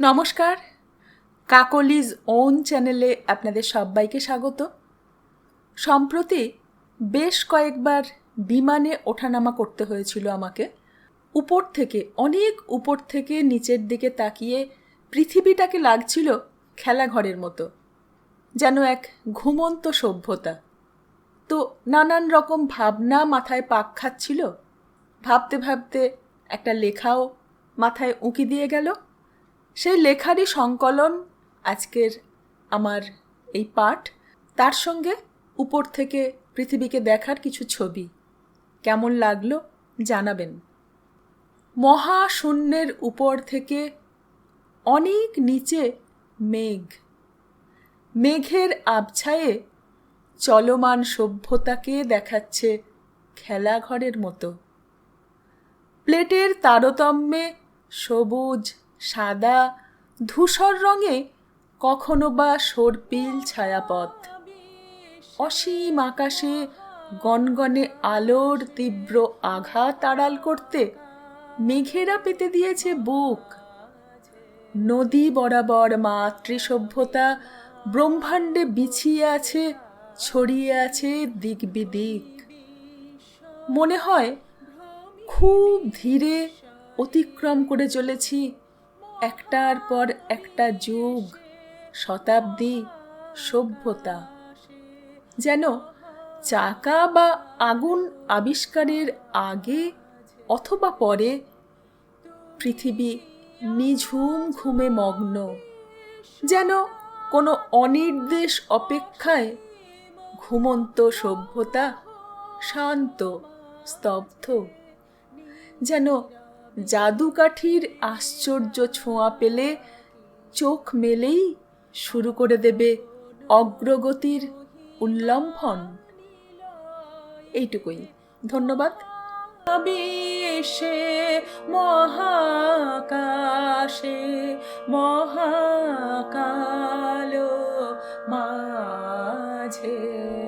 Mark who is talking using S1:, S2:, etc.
S1: নমস্কার। কাকলিজ ওন চ্যানেলে আপনাদের সবাইকে স্বাগত। সম্প্রতি বেশ কয়েকবার বিমানে ওঠানামা করতে হয়েছিল আমাকে। উপর থেকে, অনেক উপর থেকে নিচের দিকে তাকিয়ে পৃথিবীটাকে লাগছিল খেলাঘরের মতো, যেন এক ঘুমন্ত সভ্যতা। তো নানান রকম ভাবনা মাথায় পাক খাচ্ছিল। ভাবতে ভাবতে একটা লেখাও মাথায় উঁকি দিয়ে গেল। সেই লেখারই সংকলন আজকের আমার এই পাঠ। তার সঙ্গে উপর থেকে পৃথিবীকে দেখার কিছু ছবি। কেমন লাগল জানাবেন। মহাশূন্যের উপর থেকে অনেক নিচে মেঘ। মেঘের আবছায়ে চলমান সভ্যতাকে দেখাচ্ছে খেলাঘরের মতো। প্লেটের তারতম্যে সবুজ সাদা ধূসর রঙে কখনো বা সর্পিল ছায়াপথ। অসীম আকাশে গনগনে আলোর তীব্র আঘাত আড়াল করতে মেঘেরা পেতে দিয়েছে বুক। নদী বরাবর মাতৃসভ্যতা ব্রহ্মাণ্ডে বিছিয়ে আছে, ছড়িয়ে আছে দিক বিদিক মনে হয়, খুব ধীরে অতিক্রম করে চলেছি। একটার পর একটা যুগ, শতাব্দী, সভ্যতা। যেন চাকা বা আগুন আবিষ্কারের আগে অথবা পরে পৃথিবী নিঝুম ঘুমে মগ্ন। যেন কোনো অনির্দেশ অপেক্ষায় ঘুমন্ত সভ্যতা শান্ত, স্তব্ধ। যেন জাদুকাঠির আশ্চর্য ছোঁয়া পেলে চোখ মেলেই শুরু করে দেবে অগ্রগতির উল্লম্ফন এইটুকুই। ধন্যবাদ।
S2: মহাকাশে, মহাকাল মাঝে